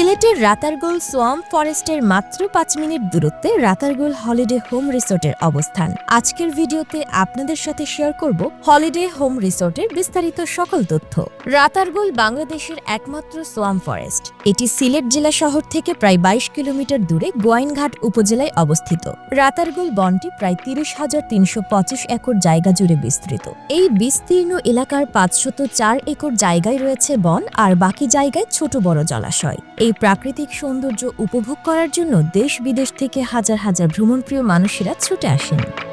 সিলেটের রাতারগুল সোয়াম ফরেস্টের মাত্র পাঁচ মিনিট দূরত্বে রাতারগুল হলিডে হোম রিসোর্টের অবস্থান। আজকের ভিডিওতে আপনাদের সাথে শেয়ার করব হলিডে হোম রিসোর্টের বিস্তারিত সকল তথ্য। রাতারগুল বাংলাদেশের একমাত্র সোয়াম ফরেস্ট। এটি সিলেট জেলা শহর থেকে প্রায় বাইশ কিলোমিটার দূরে গোয়াইনঘাট উপজেলায় অবস্থিত। রাতারগুল বনটি প্রায় তিরিশ হাজার তিনশো পঁচিশ একর জায়গা জুড়ে বিস্তৃত। এই বিস্তীর্ণ এলাকার পাঁচশত চার একর জায়গায় রয়েছে বন আর বাকি জায়গায় ছোট বড় জলাশয়। এই প্রাকৃতিক সৌন্দর্য উপভোগ করার জন্য দেশ বিদেশ থেকে হাজার হাজার ভ্রমণপ্রিয় মানুষেরা ছুটে আসেন।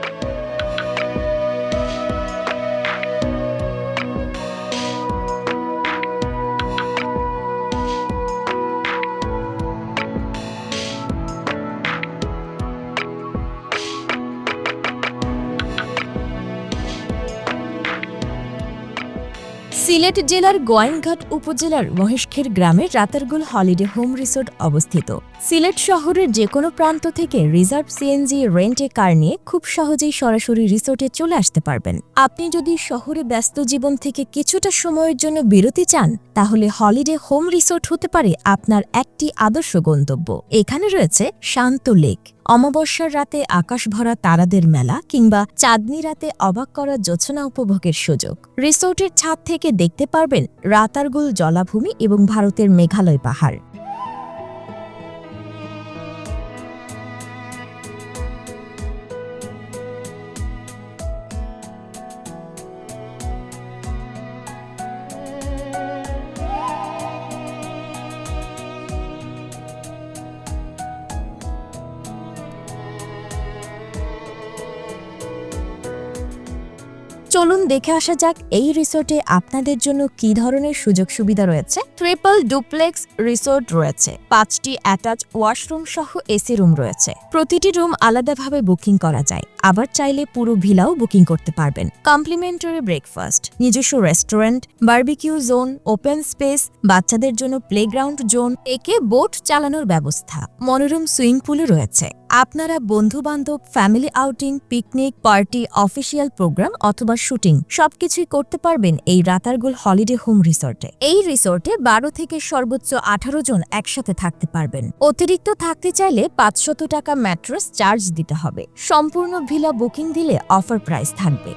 সিলেট জেলার গোয়াইনঘাট উপজেলার মহেশখের গ্রামে রাতারগুল হলিডে হোম রিসোর্ট অবস্থিত। সিলেট শহরের যে কোনো প্রান্ত থেকে রিজার্ভ সিএনজি রেন্টে কার নিয়ে খুব সহজেই সরাসরি রিসোর্টে চলে আসতে পারবেন। আপনি যদি শহরে ব্যস্ত জীবন থেকে কিছুটা সময়ের জন্য বিরতি চান, তাহলে হলিডে হোম রিসোর্ট হতে পারে আপনার একটি আদর্শ গন্তব্য। এখানে রয়েছে শান্ত লেক। অমাবস্যার রাতে আকাশ ভরা তারাদের মেলা কিংবা চাঁদনি রাতে অবাক করা যোচনা উপভোগের সুযোগ। রিসোর্টের ছাদ থেকে দেখতে পারবেন রাতারগুল জলাভূমি এবং ভারতের মেঘালয় পাহাড়। চলুন দেখে আসা যাক এই রিসোর্টে আপনাদের জন্য কি ধরনের সুযোগ সুবিধা রয়েছে। ট্রিপল ডুপ্লেক্স রিসোর্ট রয়েছে, পাঁচটি অ্যাটাচ ওয়াশরুম সহ এসি রুম রয়েছে। প্রতিটি রুম আলাদাভাবে বুকিং করা যায়। আবার চাইলে পুরো ভিলাও বুকিং করতে পারবেন। কমপ্লিমেন্টারি ব্রেকফাস্ট, নিজস্ব restaurant, barbecue zone, open space, বাচ্চাদের জন্য প্লেগ্রাউন্ড জোন, একে বোট চালানোর ব্যবস্থা। মনোরম সুইং পুলও রয়েছে। আপনারা বন্ধু বান্ধব family outing, picnic, party, official programme অথবা শুটিং সবকিছুই করতে পারবেন এই রাতারগুল হলিডে হোম রিসোর্টে। এই রিসোর্টে বারো থেকে সর্বোচ্চ আঠারো জন একসাথে থাকতে পারবেন। অতিরিক্ত থাকতে চাইলে পাঁচশত টাকা ম্যাট্রেস চার্জ দিতে হবে। সম্পূর্ণ ভিলা বুকিং দিলে অফার প্রাইস থাকবে।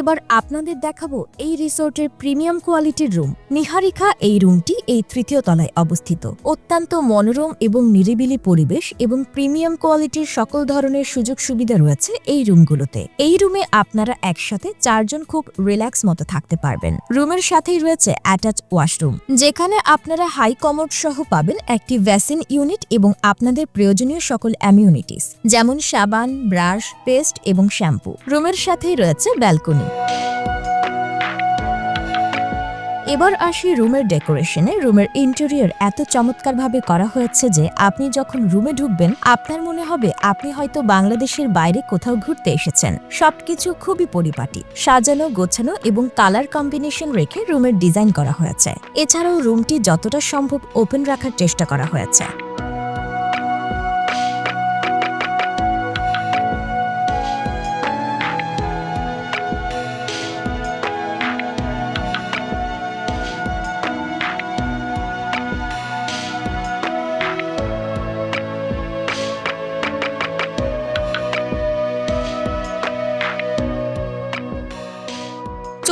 এবার আপনাদের দেখাবো এই রিসোর্টের প্রিমিয়াম কোয়ালিটির রুম। নিহারিকা এই রুমটি এই তৃতীয় তলায় অবস্থিত। অত্যন্ত মনোরম এবং নিরিবিলি পরিবেশ এবং প্রিমিয়াম কোয়ালিটির সকল ধরনের সুযোগ সুবিধা রয়েছে এই রুমগুলোতে। এই রুমে আপনারা একসাথে চারজন খুব রিল্যাক্স মতো থাকতে পারবেন। রুমের সাথেই রয়েছে অ্যাটাচ ওয়াশরুম, যেখানে আপনারা হাই কমোড সহ পাবেন একটি ভ্যাসিন ইউনিট এবং আপনাদের প্রয়োজনীয় সকল অ্যামিউনিটিস, যেমন সাবান, ব্রাশ, পেস্ট এবং শ্যাম্পু। রুমের সাথেই রয়েছে ব্যালকনি। এবার আসি রুমের ডেকোরেশনে। রুমের ইন্টেরিয়র এত চমৎকারভাবে করা হয়েছে যে আপনি যখন রুমে ঢুকবেন, আপনার মনে হবে আপনি হয়তো বাংলাদেশের বাইরে কোথাও ঘুরতে এসেছেন। সবকিছু খুবই পরিপাটি। সাজানো, গোছানো এবং কালার কম্বিনেশন রেখে রুমের ডিজাইন করা হয়েছে। এছাড়াও রুমটি যতটা সম্ভব ওপেন রাখার চেষ্টা করা হয়েছে।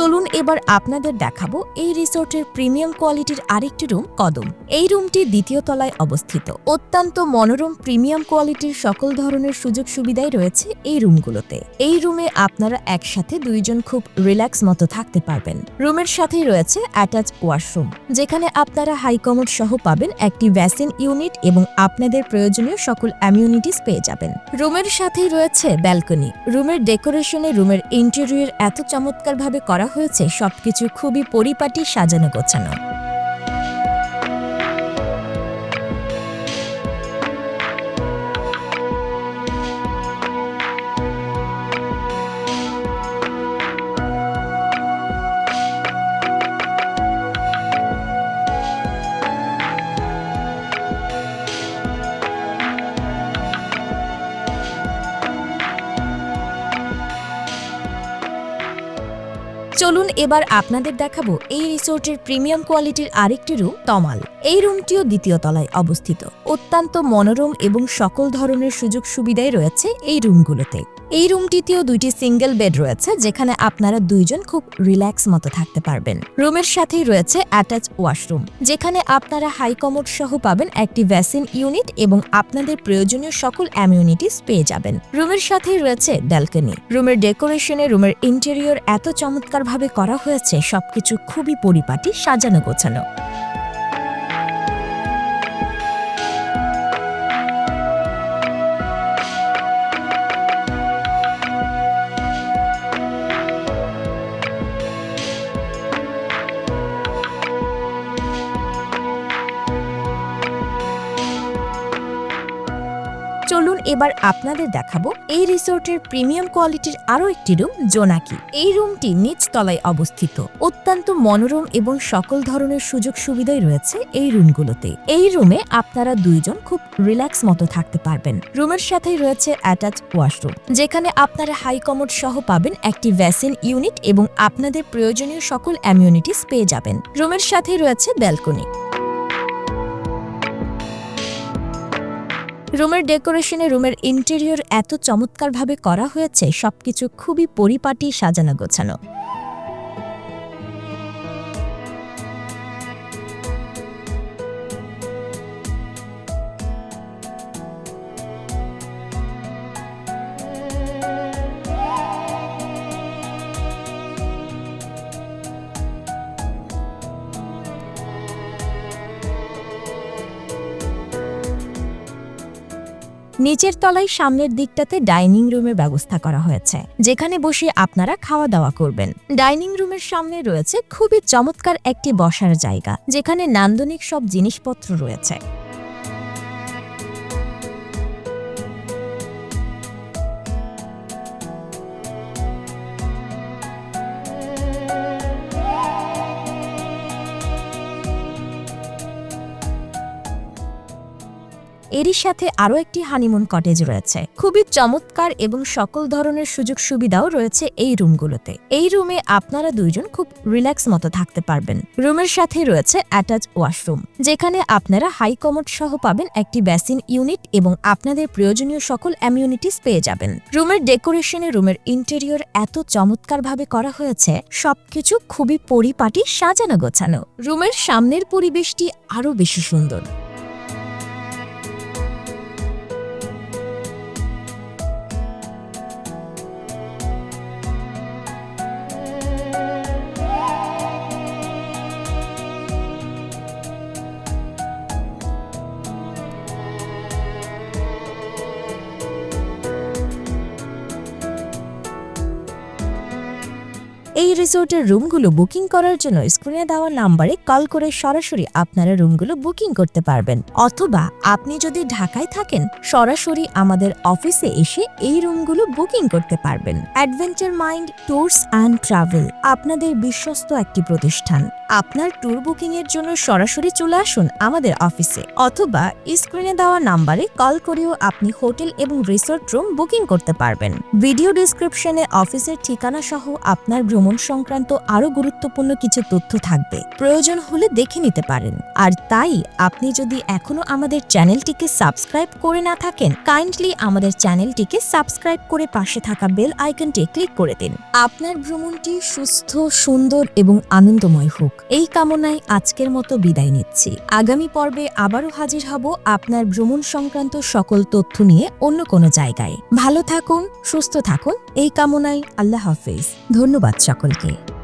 চলুন এবার আপনাদের দেখাবো এই রিসোর্টের প্রিমিয়াম কোয়ালিটির আরেকটি রুম কদম। এই রুমটি দ্বিতীয় তলায় অবস্থিত। অত্যন্ত মনোরম প্রিমিয়াম কোয়ালিটির সকল ধরনের সুযোগ সুবিধাই রয়েছে এই রুমগুলোতে। এই রুমে আপনারা একসাথে দুইজন খুব রিল্যাক্স মতো থাকতে পারবেন। রুমের সাথেই রয়েছে অ্যাটাচ ওয়াশরুম, যেখানে আপনারা হাইকমোড সহ পাবেন একটি ভ্যাসিন ইউনিট এবং আপনাদের প্রয়োজনীয় সকল অ্যামিউনিটিস পেয়ে যাবেন। রুমের সাথেই রয়েছে ব্যালকনি। রুমের ডেকোরেশনে রুমের ইন্টেরিয়র এত চমৎকারভাবে করা হয়েছে সবকিছু খুবই পরিপাটি সাজানো গোছানো। চলুন এবার আপনাদের দেখাবো এই রিসোর্টের প্রিমিয়াম কোয়ালিটির আরেকটি রুম, তমাল। এই রুমটিও দ্বিতীয় তলায় অবস্থিত। অত্যন্ত মনোরম এবং সকল ধরনের সুযোগ সুবিধাই রয়েছে এই রুমগুলোতে। এই রুমটিতেও দুইটি সিঙ্গেল বেড রয়েছে, যেখানে আপনারা দুইজন খুব রিল্যাক্স মতো থাকতে পারবেন। রুমের সাথেই রয়েছে অ্যাটাচ ওয়াশরুম, যেখানে আপনারা হাই কমোড সহ পাবেন একটি ভ্যাসিন ইউনিট এবং আপনাদের প্রয়োজনীয় সকল অ্যামিউনিটিস পেয়ে যাবেন। রুমের সাথেই রয়েছে ব্যালকনি, রুমের ডেকোরেশনে রুমের ইন্টেরিয়র এত চমৎকারভাবে করা হয়েছে, সবকিছু খুবই পরিপাটি, সাজানো গোছানো। চলুন এবার আপনাদের দেখাবো এই রিসোর্টের প্রিমিয়াম কোয়ালিটির আরও একটি রুম, জোনাকি। এই রুমটি নিচ তলায় অবস্থিত। অত্যন্ত মনোরম এবং সকল ধরনের সুযোগ সুবিধাই রয়েছে এই রুমগুলোতে। এই রুমে আপনারা দুইজন খুব রিল্যাক্স মতো থাকতে পারবেন। রুমের সাথেই রয়েছে অ্যাটাচ ওয়াশরুম, যেখানে আপনারা হাই কমোড সহ পাবেন একটি ভ্যাসিন ইউনিট এবং আপনাদের প্রয়োজনীয় সকল অ্যামিউনিটিস পেয়ে যাবেন। রুমের সাথেই রয়েছে ব্যালকনি। রুমের ডেকোরেশনে রুমের ইন্টেরিয়র এত চমৎকারভাবে করা হয়েছে সবকিছু খুবই পরিপাটি সাজানো গোছানো। নিচের তলায় সামনের দিকটাতে ডাইনিং রুমের ব্যবস্থা করা হয়েছে, যেখানে বসে আপনারা খাওয়া দাওয়া করবেন। ডাইনিং রুমের সামনে রয়েছে খুবই চমৎকার একটি বসার জায়গা, যেখানে নান্দনিক সব জিনিসপত্র রয়েছে। এরই সাথে আরও একটি হানিমুন কটেজ রয়েছে। খুবই চমৎকার এবং সকল ধরনের সুযোগ সুবিধাও রয়েছে এই রুমগুলোতে। এই রুমে আপনারা দুইজন খুব রিল্যাক্স মতো থাকতে পারবেন। রুমের সাথে রয়েছে অ্যাটাচ ওয়াশরুম, যেখানে আপনারা হাই কমোড সহ পাবেন একটি বেসিন ইউনিট এবং আপনাদের প্রয়োজনীয় সকল অ্যামিউনিটিস পেয়ে যাবেন। রুমের ডেকোরেশনে রুমের ইন্টেরিয়র এত চমৎকারভাবে করা হয়েছে, সবকিছু খুবই পরিপাটি, সাজানো গোছানো। রুমের সামনের পরিবেশটি আরও বেশি সুন্দর। এই রিসোর্টের রুমগুলো বুকিং করার জন্য স্ক্রিনে দেওয়া নাম্বারে কল করে সরাসরি আপনারা রুমগুলো বুকিং করতে পারবেন। অথবা আপনি যদি ঢাকায় থাকেন, সরাসরি আমাদের অফিসে এসে এই রুমগুলো বুকিং করতে পারবেন। Adventure mind tours and travel আপনাদের বিশ্বস্ত একটি প্রতিষ্ঠান। আপনার ট্যুর বুকিং এর জন্য সরাসরি চলে আসুন আমাদের অফিসে অথবা স্ক্রিনে দেওয়া নাম্বারে কল করেও আপনি হোটেল এবং রিসোর্ট রুম বুকিং করতে পারবেন। ভিডিও ডিসক্রিপশনে অফিসের ঠিকানা সহ আপনার ভ্রমণ সংক্রান্ত আরও গুরুত্বপূর্ণ কিছু তথ্য থাকবে। প্রয়োজন হলে দেখে নিতে পারেন। আর তাই, আপনি যদি এখনও আমাদের চ্যানেলটিকে সাবস্ক্রাইব করে না থাকেন, কাইন্ডলি আমাদের চ্যানেলটিকে সাবস্ক্রাইব করে পাশে থাকা বেল আইকনটি ক্লিক করে দিন। আপনার ভ্রমণটি সুস্থ, সুন্দর এবং আনন্দময় হোক। এই কামনায় আজকের মতো বিদায় নিচ্ছি। আগামী পর্বে আবারও হাজির হব আপনার ভ্রমণ সংক্রান্ত সকল তথ্য নিয়ে অন্য কোনো জায়গায়। ভালো থাকুন, সুস্থ থাকুন। এই কামনায় আল্লাহ হাফেজ। ধন্যবাদ शकुल के।